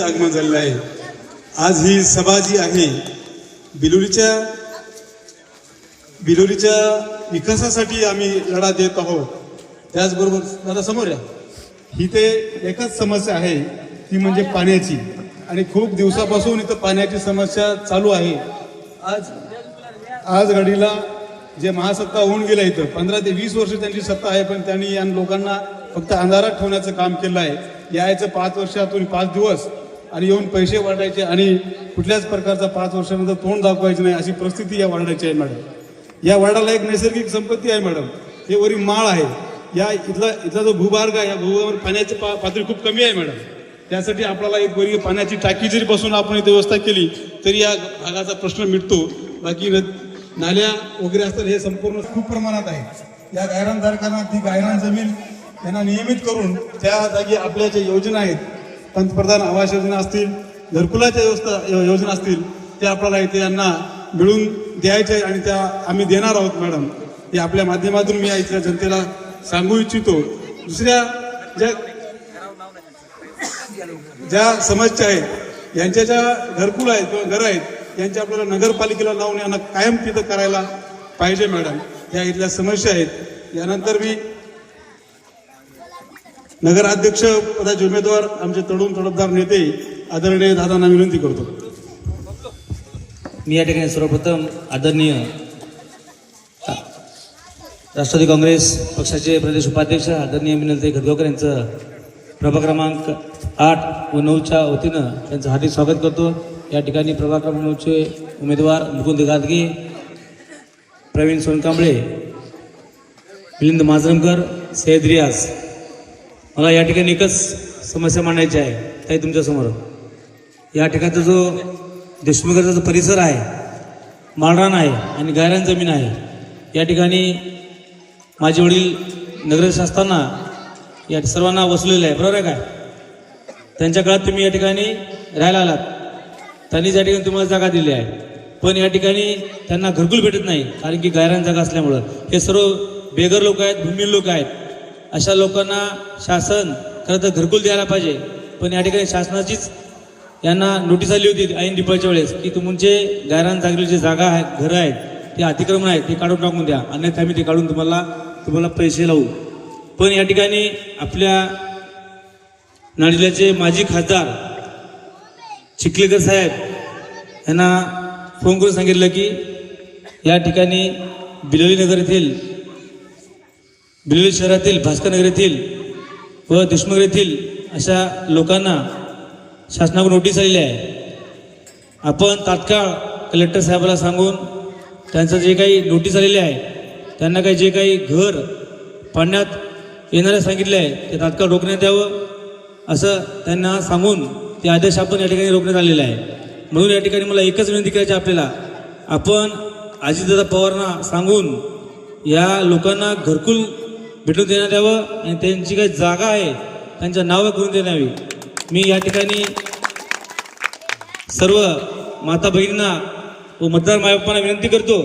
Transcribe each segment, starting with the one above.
इथं आगमन झालेलं आहे. आज ही सभा जी आहे बिलोलीच्या बिलोलीच्या विकासासाठी आम्ही लढा देत आहोत. त्याचबरोबर दादा समोर या. ही ते एकच समस्या आहे ती म्हणजे पाण्याची. आणि खूप दिवसापासून इथं पाण्याची समस्या चालू आहे. आज आज घडीला जे महासत्ता होऊन गेलं इथं पंधरा ते वीस वर्ष त्यांची सत्ता आहे पण त्यांनी या लोकांना फक्त अंधारात ठेवण्याचं काम केलं आहे. यायचं पाच वर्षातून पाच दिवस आणि येऊन पैसे वाटायचे आणि कुठल्याच प्रकारचा पाच वर्षानंतर तोंड दाखवायचं नाही अशी परिस्थिती या वार्डाची आहे मॅडम या वार्डाला एक नैसर्गिक संपत्ती आहे मॅडम हे वरी माळ आहे. या इथला इथला जो भूभार्ग आहे या भूभागावर पाण्याची पा पातळी खूप कमी आहे मॅडम त्यासाठी आपल्याला एक वरी पाण्याची टाकी जरी बसून आपण इथे व्यवस्था केली तरी या भागाचा प्रश्न मिटतो. बाकी नाल्या वगैरे असतात हे संपूर्ण खूप प्रमाणात आहे. या गायरानधारकांना ती गायरान जमीन त्यांना नियमित करून त्या जागी आपल्या ज्या योजना आहेत पंतप्रधान आवास योजना असतील घरकुलाच्या व्यवस्था योजना असतील त्या आपल्याला इथे यांना मिळून द्यायचे आणि त्या आम्ही देणार आहोत मॅडम. हे आपल्या माध्यमातून मी या इथल्या जनतेला सांगू इच्छितो. दुसऱ्या ज्या ज्या समस्या आहेत यांच्या ज्या घरकुल आहेत किंवा घर आहेत यांच्या आपल्याला नगरपालिकेला लावून यांना कायम तिथं करायला पाहिजे मॅडम. या इथल्या समस्या आहेत. यानंतर मी नगराध्यक्ष पदाचे उमेदवार आमचे तरुण तडपदार नेते आदरणीय दादांना विनंती करतो. मी या ठिकाणी सर्वप्रथम आदरणीय राष्ट्रवादी काँग्रेस पक्षाचे प्रदेश उपाध्यक्ष आदरणीय मिनलते घटगावकर यांचं प्रभाग क्रमांक आठ व नऊच्या वतीनं त्यांचं हार्दिक स्वागत करतो. या ठिकाणी प्रभाग क्रमांक नऊचे उमेदवार मुकुंद गादगे प्रवीण सोनकांबळे मिलिंद माजरमकर सैद रियाज. मला या ठिकाणी एकच समस्या मांडायची आहे ताई तुमच्यासमोर या ठिकाणचा जो देशमुखाचा जो परिसर आहे माळरान आहे आणि गायरान जमीन आहे या ठिकाणी माझे वडील नगरश असताना या सर्वांना वसलेलं आहे बरोबर आहे काय? त्यांच्या काळात तुम्ही या ठिकाणी राहायला आलात. त्यांनी या ठिकाणी तुम्हाला जागा दिली आहे. पण या ठिकाणी त्यांना घरकुल भेटत नाही कारण की गायरान जागा असल्यामुळं. हे सर्व बेघर लोक आहेत भूमी लोक आहेत. अशा लोकांना शासन खरं तर घरकुल द्यायला पाहिजे. पण या ठिकाणी शासनाचीच यांना नोटीस आली होती ऐन दिपाळीच्या वेळेस की तुमचे गायरान जागेची जे जागा आहेत घरं आहेत ते अतिक्रमण आहेत ते काढून टाकून द्या. अन्यथा आम्ही ते काढून तुम्हाला तुम्हाला पैसे लावू. पण या ठिकाणी आपल्या नाडिल्याचे माजी खासदार चिखलेकर साहेब यांना फोन करून सांगितलं की या ठिकाणी बिलोली नगर येथील बिलोली शहरातील भास्करनगर येथील व देशमुख येथील अशा लोकांना शासनाकडून नोटीस आलेली आहे. आपण तात्काळ कलेक्टर साहेबाला सांगून त्यांचं जे काही नोटीस आलेली आहे त्यांना काही जे काही घर पाडण्यात येणाऱ्या सांगितले आहे ते तात्काळ रोखण्यात यावं असं त्यांना सांगून ते आदेश आपण या ठिकाणी रोखण्यात आलेला आहे. म्हणून या ठिकाणी मला एकच विनंती करायची आहे आपल्याला आपण अजितदादा पवारांना सांगून या लोकांना घरकुल भेटून देण्यात यावं आणि त्यांची काही जागा आहे त्यांच्या नावं करून देण्यात यावी मी या ठिकाणी सर्व माता बहिणींना व मतदार मायबापांना विनंती करतो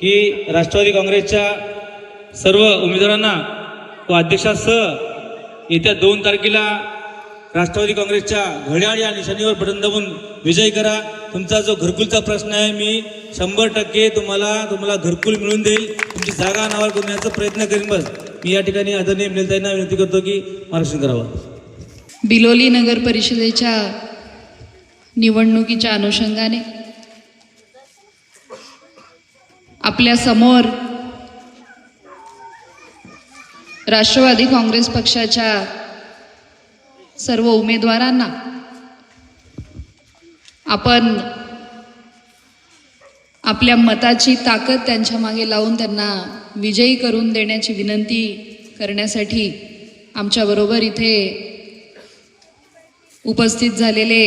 की राष्ट्रवादी काँग्रेसच्या सर्व उमेदवारांना व अध्यक्षासह येत्या दोन तारखेला राष्ट्रवादी काँग्रेसच्या घड्याळ या निशाणीवर बटन दाबून विजय करा. तुमचा जो घरकुलचा प्रश्न आहे मी शंभर टक्के तुम्हाला तुम्हाला घरकुल मिळून देईल. तुमची जागा नावावर करण्याचा प्रयत्न करीन बस. मी या ठिकाणी आदरणीय मिळताना विनंती करतो की मार्गदर्शन करावं. बिलोली नगर परिषदेच्या निवडणुकीच्या अनुषंगाने आपल्यासमोर राष्ट्रवादी काँग्रेस पक्षाच्या सर्व उमेदवारांना आपण आपल्या मताची ताकद त्यांच्या मागे लावून त्यांना विजयी करून देण्याची विनंती करण्यासाठी आमच्याबरोबर इथे उपस्थित झालेले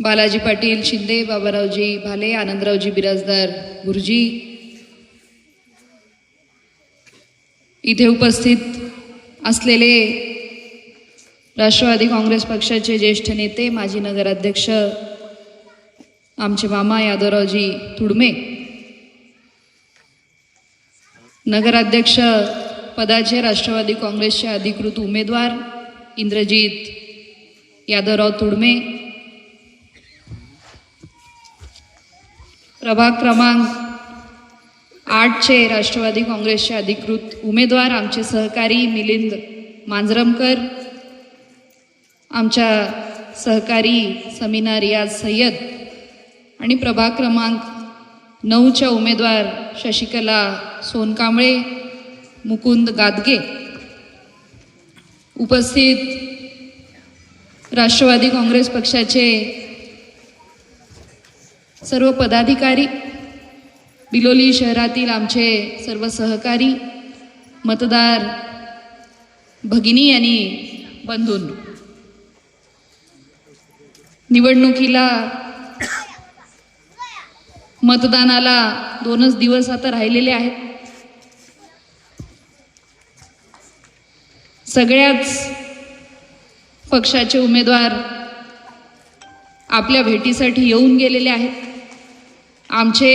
बालाजी पाटील शिंदे बाबारावजी भाले आनंदरावजी बिराजदार गुरुजी. इथे उपस्थित असलेले राष्ट्रवादी काँग्रेस पक्षाचे ज्येष्ठ नेते माजी नगराध्यक्ष आमचे मामा यादवरावजी तुडमे. नगराध्यक्ष पदाचे राष्ट्रवादी काँग्रेसचे अधिकृत उमेदवार इंद्रजित यादवराव तुडमे. प्रभाग क्रमांक आठचे राष्ट्रवादी काँग्रेसचे अधिकृत उमेदवार आमचे सहकारी मिलिंद मांजरमकर. आमच्या सहकारी समीना रियाज सय्यद. आणि प्रभाग क्रमांक नऊच्या उमेदवार शशिकला सोनकांबळे मुकुंद गादगे. उपस्थित राष्ट्रवादी काँग्रेस पक्षाचे सर्व पदाधिकारी बिलोली शहरातील आमचे सर्व सहकारी मतदार भगिनी आणि बंधून निवडणुकीला मतदानाला दोनच दिवस आता राहिलेले आहेत. सगळ्याच पक्षाचे उमेदवार आपल्या भेटीसाठी येऊन गेलेले आहेत. आमचे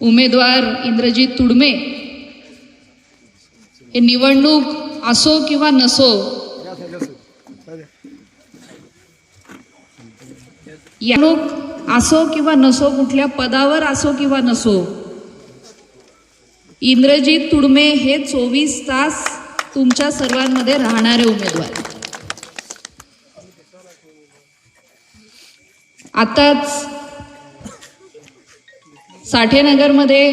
उमेदवार इंद्रजित तुडमे हे निवडणूक असो किंवा नसो निवडणूक असो किंवा नसो कुठल्या पदावर असो किंवा नसो इंद्रजीत तुडमे हे चोवीस तास तुमच्या सर्वांमध्ये राहणारे उमेदवार. आताच साठेनगरमध्ये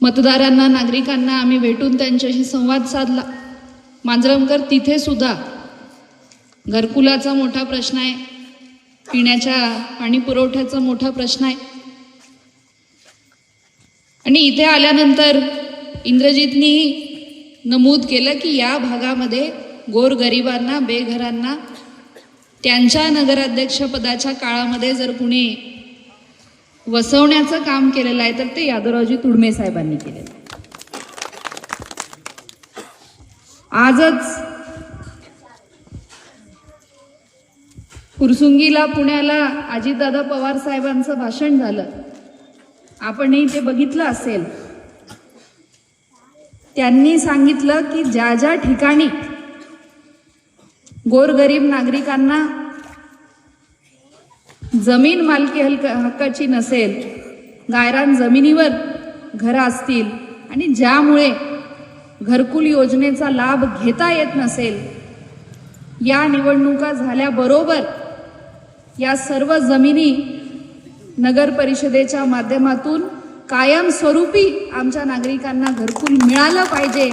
मतदारांना नागरिकांना आम्ही भेटून त्यांच्याशी संवाद साधला. मांजरमकर तिथे सुद्धा घरकुलाचा मोठा प्रश्न आहे. पिण्याच्या पाणी पुरवठ्याचा मोठा प्रश्न आहे. आणि इथे आल्यानंतर इंद्रजितनी नमूद केलं की या भागामध्ये गोरगरिबांना बेघरांना त्यांच्या नगराध्यक्षपदाच्या काळामध्ये जर कुणी वसवण्याचं काम केलेलं आहे तर ते यादवरावजी तुडमे साहेबांनी केलेलं आजच फुरसुंगीला पुण्याला अजितदादा पवार साहेबांचं भाषण झालं. आपणही ते बघितलं असेल. त्यांनी सांगितलं की ज्या ज्या ठिकाणी गोरगरीब नागरिकांना जमीन मालकी हलक हक्काची नसेल गायरान जमिनीवर घरं असतील आणि ज्यामुळे घरकुल योजनेचा लाभ घेता येत नसेल या निवडणुका झाल्याबरोबर या सर्व जमिनी नगर परिषदेच्या माध्यमातून कायमस्वरूपी आमच्या नागरिकांना घरकुल मिळालं पाहिजे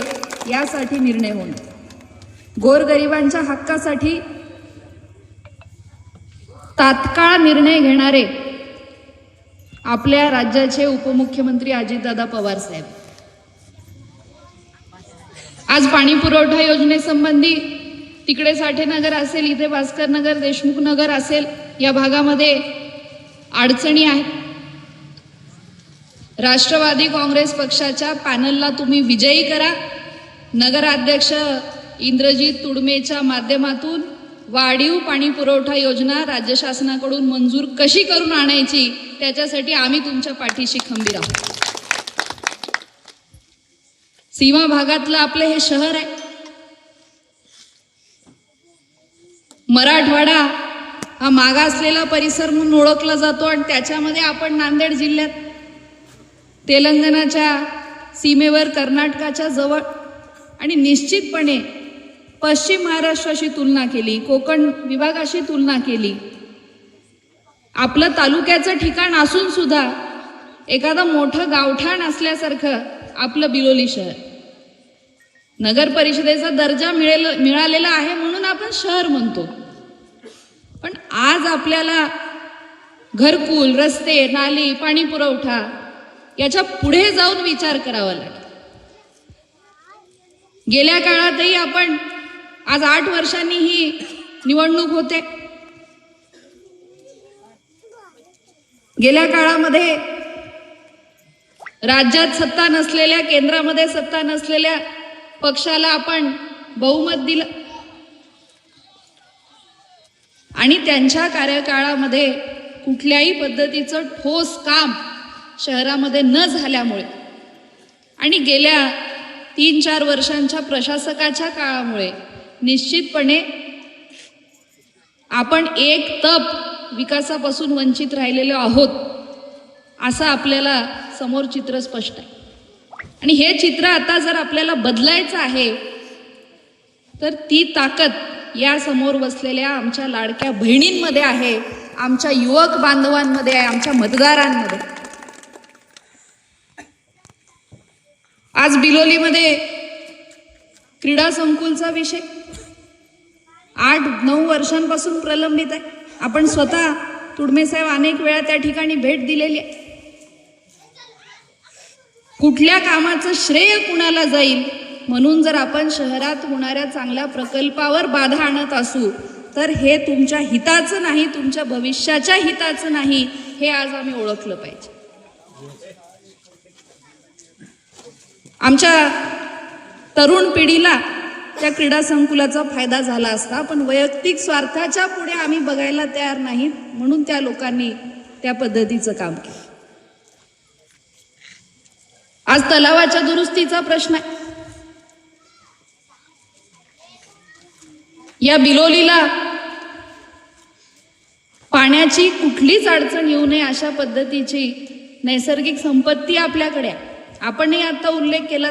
यासाठी निर्णय होणार गोरगरिबांच्या हक्कासाठी तात्काळ निर्णय घेणारे आपल्या राज्याचे उपमुख्यमंत्री अजितदादा पवार साहेब. आज पाणी पुरवठा योजनेसंबंधी तिकडे साठेनगर असेल इथे भास्कर नगर देशमुख नगर असेल या भागामध्ये अडचणी आहेत. राष्ट्रवादी काँग्रेस पक्षाच्या पॅनलला तुम्ही विजयी करा. नगराध्यक्ष इंद्रजीत तुडमेच्या माध्यमातून वाढीव पाणी पुरवठा योजना राज्य शासनाकडून मंजूर कशी करून आणायची त्याच्यासाठी आम्ही तुमच्या पाठीशी खंबीर आहोत. सीमा भागातलं आपलं हे शहर आहे. मराठवाडा हा मागासलेला परिसर म्हणून ओळखला जातो आणि त्याच्यामध्ये आपण नांदेड जिल्ह्यात तेलंगणाच्या सीमेवर कर्नाटकाच्या जवळ आणि निश्चितपणे पश्चिम महाराष्ट्राशी तुलना केली कोकण विभागाशी तुलना केली. आपलं तालुक्याचं ठिकाण असून सुद्धा एखादं मोठं गावठाण असल्यासारखं आपलं बिलोली शहर. नगर परिषदेचा दर्जा मिळेल मिळालेला आहे म्हणून आपण शहर म्हणतो. पण आज आपल्याला घरकुल रस्ते नाली पाणी पुरवठा याच्यापुढे जाऊन विचार करावा लागेल. गेल्या काळातही आपण आज आठ वर्षांनी ही निवडणूक होते. गेल्या काळामध्ये राज्यात सत्ता नसलेल्या केंद्रामध्ये सत्ता नसलेल्या पक्षाला आपण बहुमत दिलं. आणि त्यांच्या कार्यकाळामध्ये कुठल्याही पद्धतीचं ठोस काम शहरामध्ये न झाल्यामुळे आणि गेल्या तीन चार वर्षांच्या प्रशासकाच्या काळामुळे निश्चितपणे आपण एक तप विकासापासून वंचित राहिलेलो आहोत असं आपल्याला समोर चित्र स्पष्ट आहे. आणि हे चित्र आता जर आपल्याला बदलायचं आहे तर ती ताकद या समोर बसलेल्या आमच्या लाडक्या बहिणींमध्ये आहे आमच्या युवक बांधवांमध्ये आहे आमच्या मतदारांमध्ये. आज बिलोलीमध्ये क्रीडा संकुलचा विषय. आठ नऊ वर्षांपासून प्रलंबित आहे. आपण स्वतः तुडमे साहेब अनेक वेळा त्या ठिकाणी भेट दिलेली आहे. कुठल्या कामाचं श्रेय कुणाला जाईल? म्हणून जर आपण शहरात होणाऱ्या चांगल्या प्रकल्पावर बाधा आणत असू तर हे तुमच्या हिताचं नाही तुमच्या भविष्याच्या हिताचं नाही हे आज आम्ही ओळखलं पाहिजे. आमच्या तरुण पिढीला त्या क्रीडा संकुलाचा फायदा झाला असता पण वैयक्तिक स्वार्थाच्या पुढे आम्ही बघायला तयार नाहीत म्हणून त्या लोकांनी त्या पद्धतीचं काम केलं. आज तलावाच्या दुरुस्तीचा प्रश्न आहे. या बिलोलीला पाण्याची कुठलीच अडचण येऊ नये अशा पद्धतीची नैसर्गिक संपत्ती आपल्याकडे आहे. आपणही आता उल्लेख केला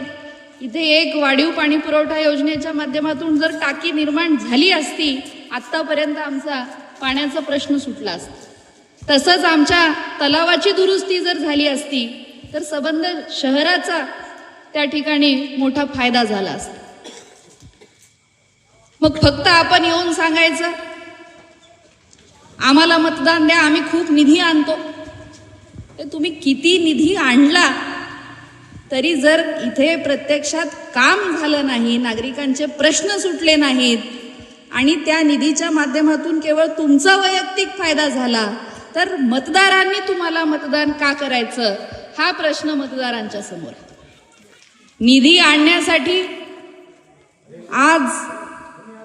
इथे एक वाढीव पाणी पुरवठा योजनेच्या माध्यमातून जर टाकी निर्माण झाली असती आत्तापर्यंत आमचा पाण्याचा प्रश्न सुटला असता. तसंच आमच्या तलावाची दुरुस्ती जर झाली असती तर सबंध शहराचा त्या ठिकाणी मोठा फायदा झाला असता. मग फक्त आपण येऊन सांगायचं आम्हाला मतदान द्या आम्ही खूप निधी आणतो. तर तुम्ही किती निधी आणला तरी जर इथे प्रत्यक्षात काम झालं नाही नागरिकांचे प्रश्न सुटले नाहीत आणि त्या निधीच्या माध्यमातून केवळ तुमचा वैयक्तिक फायदा झाला तर मतदारांनी तुम्हाला मतदान का करायचं? हा प्रश्न मतदारांच्या समोर. निधी आणण्यासाठी आज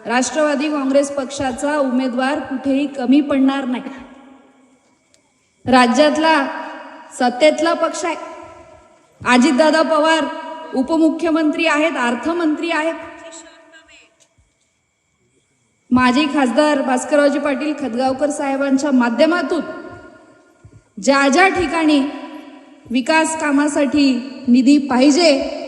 राष्ट्रवादी काँग्रेस पक्षाचा उमेदवार कुठेही कमी पडणार नाही. राज्यातला सत्तेतला पक्ष आहे. अजितदादा पवार उपमुख्यमंत्री आहेत अर्थमंत्री आहेत. माजी खासदार भास्कररावजी पाटील खदगावकर साहेबांच्या माध्यमातून ज्या ज्या ठिकाणी विकास कामासाठी निधी पाहिजे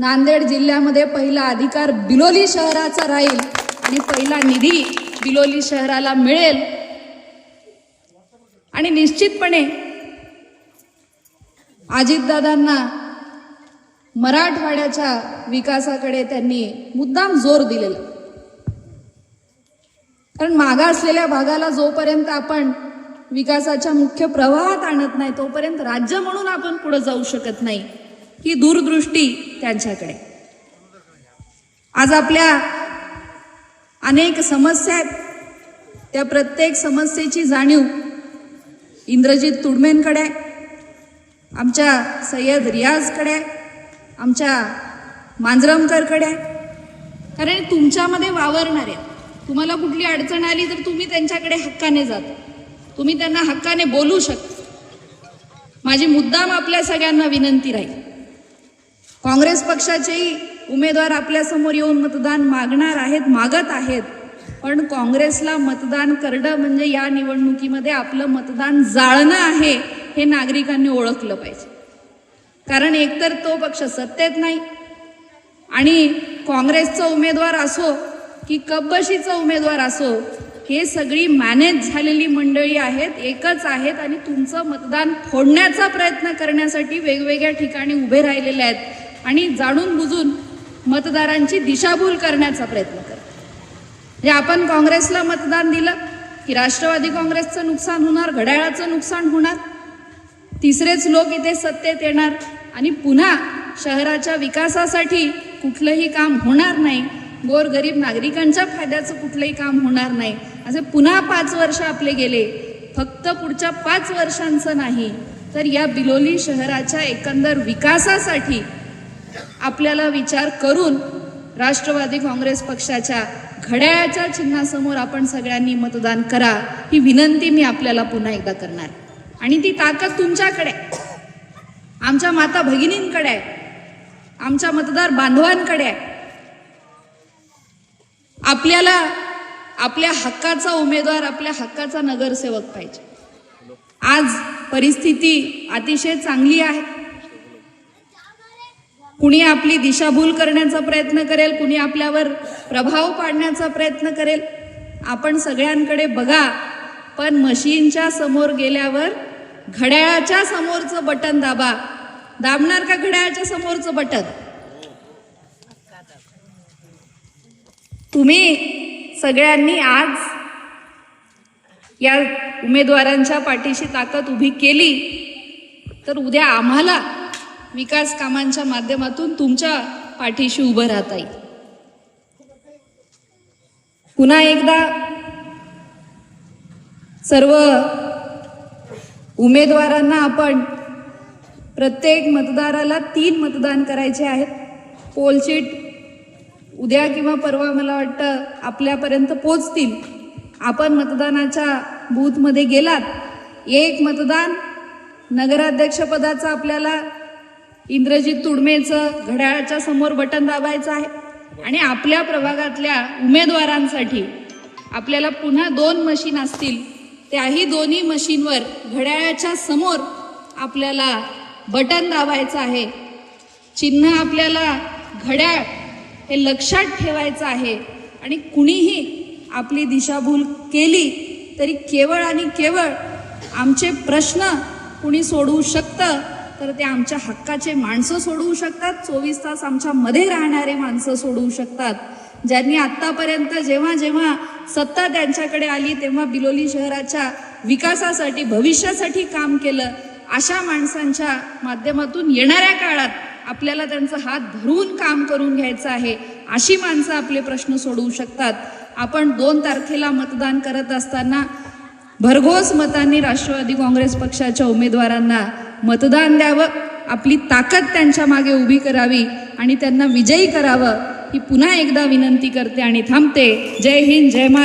नांदेड जिल्ह्यामध्ये पहिला अधिकार बिलोली शहराचा राहील आणि पहिला निधी बिलोली शहराला मिळेल. आणि निश्चितपणे अजितदादांना मराठवाड्याच्या विकासाकडे त्यांनी मुद्दाम जोर दिलेला. कारण मागासलेल्या भागाला जोपर्यंत आपण विकासाच्या मुख्य प्रवाहात आणत नाही तोपर्यंत राज्य म्हणून आपण पुढे जाऊ शकत नाही. ही दूरदृष्टी त्यांच्याकडे. आज आपल्या अनेक समस्या आहेत. त्या प्रत्येक समस्येची जाणीव इंद्रजित तुडमेंकडे आमच्या सय्यद रियाजकडे आमच्या मांजरमकरकडे कारण तुमच्यामध्ये वावरणारे आहेत. तुम्हाला कुठली अडचण आली तर तुम्ही त्यांच्याकडे हक्काने जाता. तुम्ही त्यांना हक्काने बोलू शकता. माझी मुद्दाम आपल्या सगळ्यांना विनंती राहील. काँग्रेस पक्षाचेही उमेदवार आपल्यासमोर येऊन मतदान मागणार आहेत मागत आहेत. पण काँग्रेसला मतदान करणं म्हणजे या निवडणुकीमध्ये आपलं मतदान जाळणं आहे हे नागरिकांनी ओळखलं पाहिजे. कारण एकतर तो पक्ष सत्तेत नाही आणि काँग्रेसचा उमेदवार असो की कब्बशीचा उमेदवार असो हे सगळी मॅनेज झालेली मंडळी आहेत एकच आहेत आणि तुमचं मतदान फोडण्याचा प्रयत्न करण्यासाठी वेगवेगळ्या ठिकाणी उभे राहिलेले आहेत. आणि जाणून बुजून मतदारांची दिशाभूल करण्याचा प्रयत्न करते. म्हणजे आपण काँग्रेसला मतदान दिलं की राष्ट्रवादी काँग्रेसचं नुकसान होणार घड्याळाचं नुकसान होणार? तिसरेच लोक इथे सत्तेत येणार आणि पुन्हा शहराच्या विकासासाठी कुठलंही काम होणार नाही. गोरगरीब नागरिकांच्या फायद्याचं कुठलंही काम होणार नाही. असे पुन्हा पाच वर्ष आपले गेले. फक्त पुढच्या पाच वर्षांचं नाही तर या बिलोली शहराच्या एकंदर विकासासाठी आपल्याला विचार करून राष्ट्रवादी काँग्रेस पक्षाच्या घड्याळाच्या चिन्हासमोर आपण सगळ्यांनी मतदान करा ही विनंती मी आपल्याला पुन्हा एकदा करणार. आणि ती ताकद तुमच्याकडे आहे. आमच्या माता भगिनींकडे आहे. आमच्या मतदार बांधवांकडे आहे. आपल्याला आपल्या हक्काचा उमेदवार आपल्या हक्काचा नगरसेवक पाहिजे. आज परिस्थिती अतिशय चांगली आहे. कुणी आपली दिशाभूल करण्याचा प्रयत्न करेल कुणी आपल्यावर प्रभाव पाडण्याचा प्रयत्न करेल आपण सगळ्यांकडे बघा. पण मशीनच्या समोर गेल्यावर घड्याळाच्या समोरचं बटन दाबा. दाबणार का घड्याळाच्या समोरचं बटन? तुम्ही सगळ्यांनी आज या उमेदवारांच्या पाठीशी ताकद उभी केली तर उद्या आम्हाला विकास कामांच्या माध्यमातून तुमच्या पाठीशी उभं राहता येईल पुन्हा एकदा सर्व उमेदवारांना आपण प्रत्येक मतदाराला तीन मतदान करायचे आहेत. पोलशीट उद्या किंवा परवा मला वाटतं आपल्यापर्यंत पोचतील आपण मतदानाच्या बूथमध्ये गेलात. एक मतदान नगराध्यक्षपदाचं आपल्याला इंद्रजित तुडमेचं घड्याळाच्या समोर बटन दाबायचं आहे. आणि आपल्या प्रभागातल्या उमेदवारांसाठी आपल्याला पुन्हा दोन मशीन असतील. त्याही दोन्ही मशीनवर घड्याळाच्या समोर आपल्याला बटन दाबायचं आहे. चिन्ह आपल्याला घड्याळ हे लक्षात ठेवायचं आहे. आणि कुणीही आपली दिशाभूल केली तरी केवळ आणि केवळ आमचे प्रश्न कुणी सोडवू शकतं? तर ते आमच्या हक्काचे माणसं सोडवू शकतात. चोवीस तास आमच्या मध्ये राहणारे माणसं सोडवू शकतात. ज्यांनी आतापर्यंत जेव्हा जेव्हा सत्ता त्यांच्याकडे आली तेव्हा बिलोली शहराच्या विकासासाठी भविष्यासाठी काम केलं. अशा माणसांच्या माध्यमातून येणाऱ्या काळात आपल्याला त्यांचा हात धरून काम करून घ्यायचं आहे अशी माणसं आपले प्रश्न सोडवू शकतात. आपण दोन तारखेला मतदान करत असताना भरघोस मतांनी राष्ट्रवादी काँग्रेस पक्षाच्या उमेदवारांना मतदान द्यावं. आपली ताकद त्यांच्या मागे उभी करावी आणि त्यांना विजयी करावं. ही पुन्हा एकदा विनंती करते आणि थांबते. जय हिंद जय महाराज